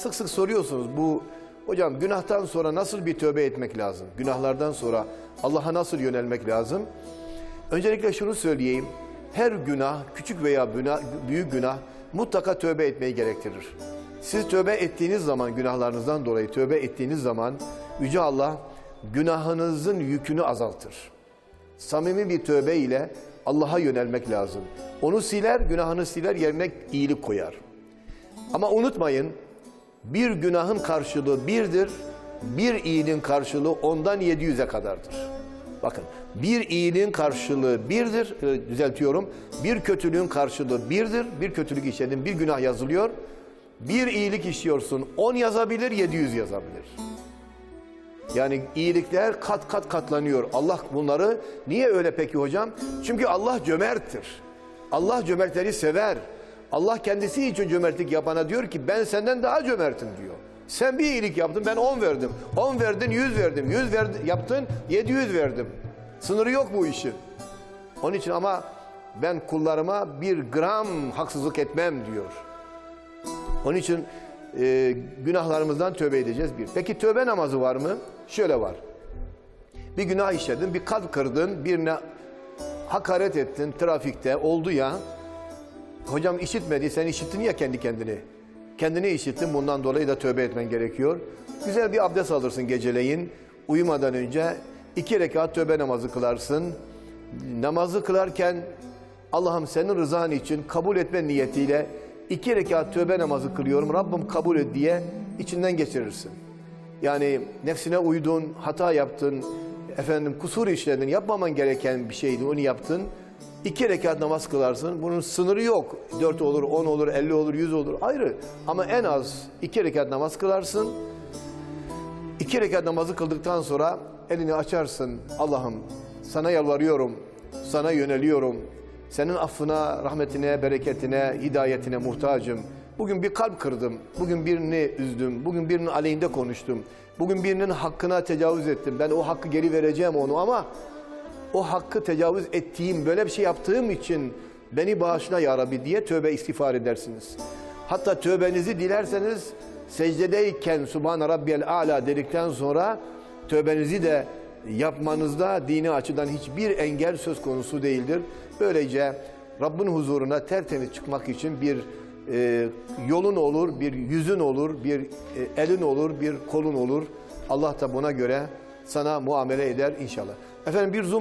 sık sık soruyorsunuz bu hocam günahtan sonra nasıl bir tövbe etmek lazım? Günahlardan sonra Allah'a nasıl yönelmek lazım? Öncelikle şunu söyleyeyim. Her günah, küçük veya büyük günah mutlaka tövbe etmeyi gerektirir. Siz tövbe ettiğiniz zaman günahlarınızdan dolayı tövbe ettiğiniz zaman Yüce Allah günahınızın yükünü azaltır. Samimi bir tövbe ile Allah'a yönelmek lazım. Onu siler, günahını siler, yerine iyilik koyar. Ama unutmayın, bir günahın karşılığı birdir, bir iyiliğin karşılığı ondan 700'e kadardır. Bakın, bir iyiliğin karşılığı birdir, e, düzeltiyorum, bir kötülüğün karşılığı birdir, bir kötülük işledin, bir günah yazılıyor, bir iyilik işliyorsun, 10 yazabilir, 700 yazabilir. Yani iyilikler kat kat katlanıyor. Allah bunları niye öyle peki hocam? Çünkü Allah cömerttir. Allah cömertleri sever. Allah kendisi için cömertlik yapana diyor ki ben senden daha cömertim diyor. Sen bir iyilik yaptın ben 10 verdim. 10 verdin 100 verdim. 100 verdi, yaptın 700 verdim. Sınırı yok bu işin. Onun için ama ben kullarıma bir gram haksızlık etmem diyor. Onun için e, günahlarımızdan tövbe edeceğiz bir. Peki tövbe namazı var mı? Şöyle var. Bir günah işledin, bir kalp kırdın, birine hakaret ettin trafikte oldu ya. Hocam işitmedi, sen işittin ya kendi kendini. Kendini işittin, bundan dolayı da tövbe etmen gerekiyor. Güzel bir abdest alırsın geceleyin. Uyumadan önce iki rekat tövbe namazı kılarsın. Namazı kılarken Allah'ım senin rızan için kabul etme niyetiyle iki rekat tövbe namazı kılıyorum. Rabbim kabul et diye içinden geçirirsin. Yani nefsine uydun, hata yaptın, efendim kusur işledin, yapmaman gereken bir şeydi, onu yaptın. İki rekat namaz kılarsın. Bunun sınırı yok. Dört olur, on olur, elli olur, yüz olur. Ayrı. Ama en az iki rekat namaz kılarsın. İki rekat namazı kıldıktan sonra elini açarsın. Allah'ım sana yalvarıyorum, sana yöneliyorum. Senin affına, rahmetine, bereketine, hidayetine muhtacım. Bugün bir kalp kırdım, bugün birini üzdüm, bugün birinin aleyhinde konuştum. Bugün birinin hakkına tecavüz ettim. Ben o hakkı geri vereceğim onu ama o hakkı tecavüz ettiğim, böyle bir şey yaptığım için beni bağışla ya Rabbi diye tövbe istiğfar edersiniz. Hatta tövbenizi dilerseniz secdedeyken Subhan Rabbiyel Ala dedikten sonra tövbenizi de yapmanızda dini açıdan hiçbir engel söz konusu değildir. Böylece Rabbin huzuruna tertemiz çıkmak için bir e, yolun olur, bir yüzün olur, bir e, elin olur, bir kolun olur. Allah da buna göre sana muamele eder inşallah. Efendim bir zoom